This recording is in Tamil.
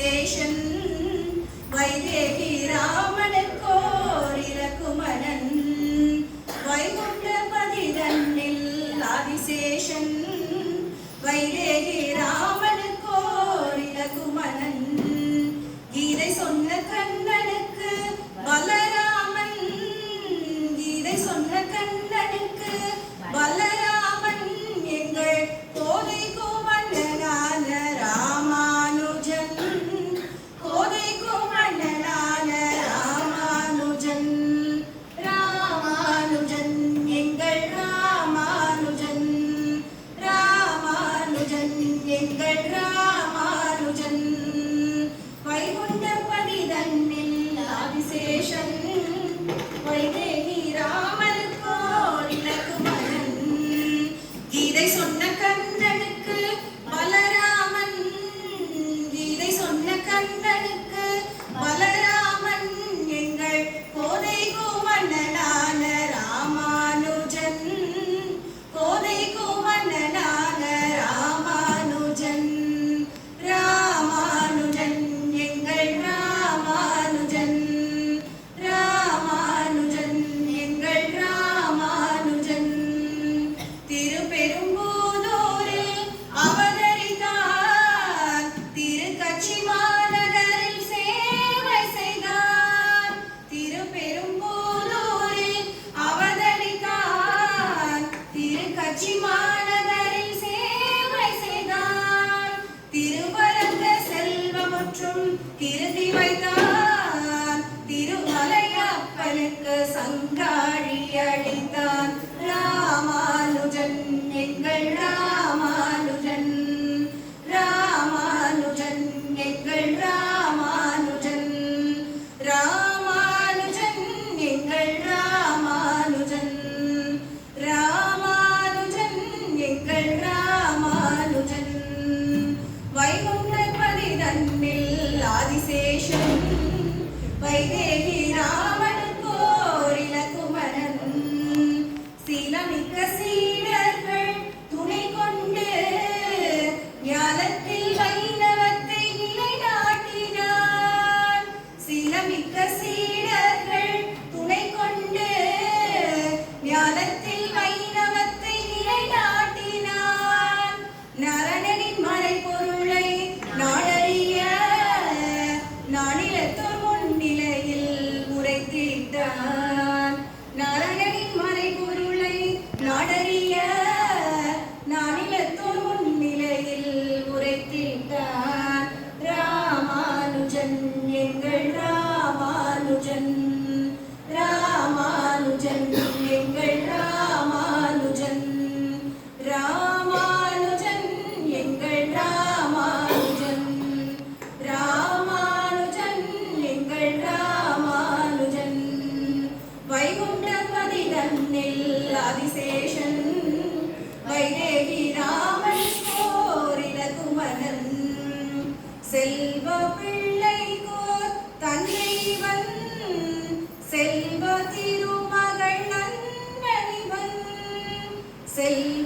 Seshan Vaidehi Ramanan கோரில Kumanan Vaikunta பதிதன்னில் Adisheshan Vaidehi Ramanan கோரில Engan se